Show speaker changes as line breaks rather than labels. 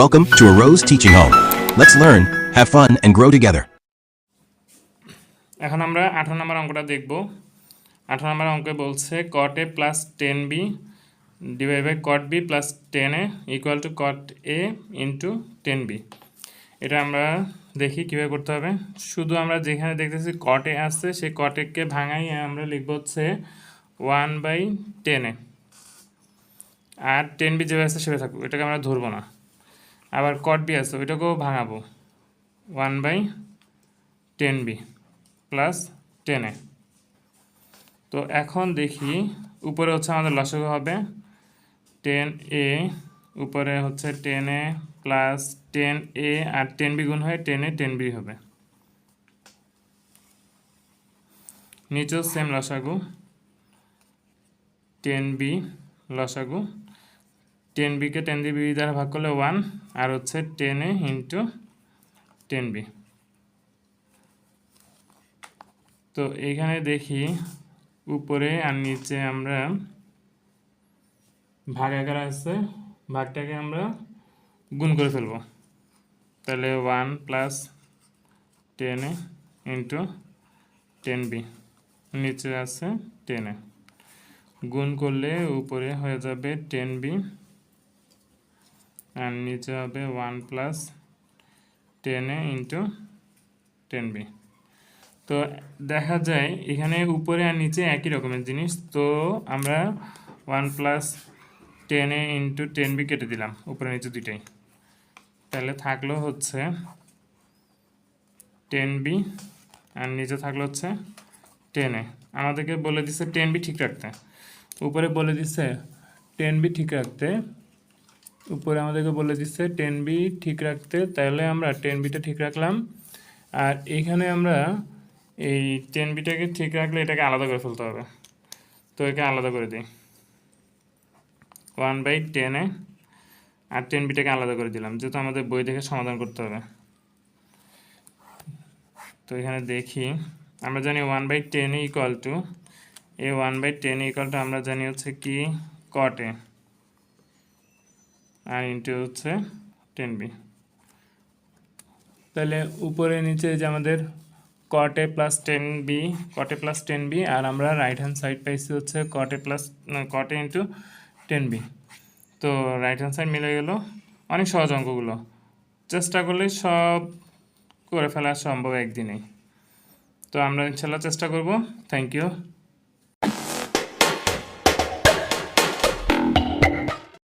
Welcome to a Rose Teaching Home. Let's learn, have fun, and grow together.
এখন আমরা আঠারো নম্বর অঙ্কটা দেখব। আঠারো নম্বর অঙ্কে বলছে tan B divide by cot B plus tan A equal to cot A into tan B এটা আমরা দেখি কীভাবে করতে হবে। শুধু আমরা যেখানে দেখতেছি কট এ আসছে সেই কট একে ভাঙাই আমরা লিখব হচ্ছে ওয়ান বাই টেনে আর টেন বি যেভাবে আছে সেভাবে থাকব। এটাকে আমরা ধরবো না। আবার কট বি আছে, ওইটাকেও ভাঙাবো। One by tan B plus টেনে তো এখন দেখি উপরে হচ্ছে আমাদের লসগু হবে। টেন এ উপরে হচ্ছে tan A plus tan A R tan B গুণ হয়ে টেন এ টেন বি হবে। নিচেও সেম লসাগু টেন বি লসাগু। টেন বিকে টেন বি বি দ্বারা ভাগ করলে ওয়ান আর হচ্ছে tan A into tan B তো এখানে দেখি উপরে আর নিচে আমরা ভাগ আকার আছে, ভাগটাকে আমরা গুণ করে ফেলব। তাহলে one plus tan A into tan B নিচে আছে টেন এ। গুণ করলে উপরে হয়ে যাবে টেন বি আর নিচে হবে one plus tan A into tan B তো দেখা যায় এখানে উপরে আর নিচে একই রকমের জিনিস। তো আমরা one plus tan A into tan B কেটে দিলাম উপরে নিচে দুইটাই। তাহলে থাকল হচ্ছে টেন বি আর নিচে থাকল হচ্ছে টেন এ। আমাদেরকে বলে দিচ্ছে টেন বি ঠিক রাখতে। উপরে বলে দিচ্ছে টেন বি ঠিক রাখতে উপরে আমাদেরকে বলে দিচ্ছে টেন বি ঠিক রাখতে, তাহলে আমরা টেন বিটা ঠিক রাখলাম। আর এখানে আমরা এই টেন বিটাকে ঠিক রাখলে এটাকে আলাদা করে ফেলতে হবে। তো একে আলাদা করে দিই। ওয়ান বাই টেনে আর টেন বিটাকে আলাদা করে দিলাম, যেহেতু আমাদের বই দেখে সমাধান করতে হবে। তো এখানে দেখি, আমরা জানি one by tan equal to A one by tan equal to আমরা জানি হচ্ছে কি কটে আর ইন্টু হচ্ছে টেন বি তাহলে উপরে নিচে যে আমাদের কটে প্লাস টেন বি কটে প্লাস টেন বি আর আমরা রাইট হ্যান্ড সাইড পাইছি হচ্ছে কটে প্লাস কটে ইন্টু টেন বি তো রাইট হ্যান্ড সাইড মিলে গেল অনেক সহজ অঙ্কগুলো। চেষ্টা করলে সব করে ফেলা সম্ভব একদিনেই। তো আমরা ইনশাল্লাহ চেষ্টা করব। Thank you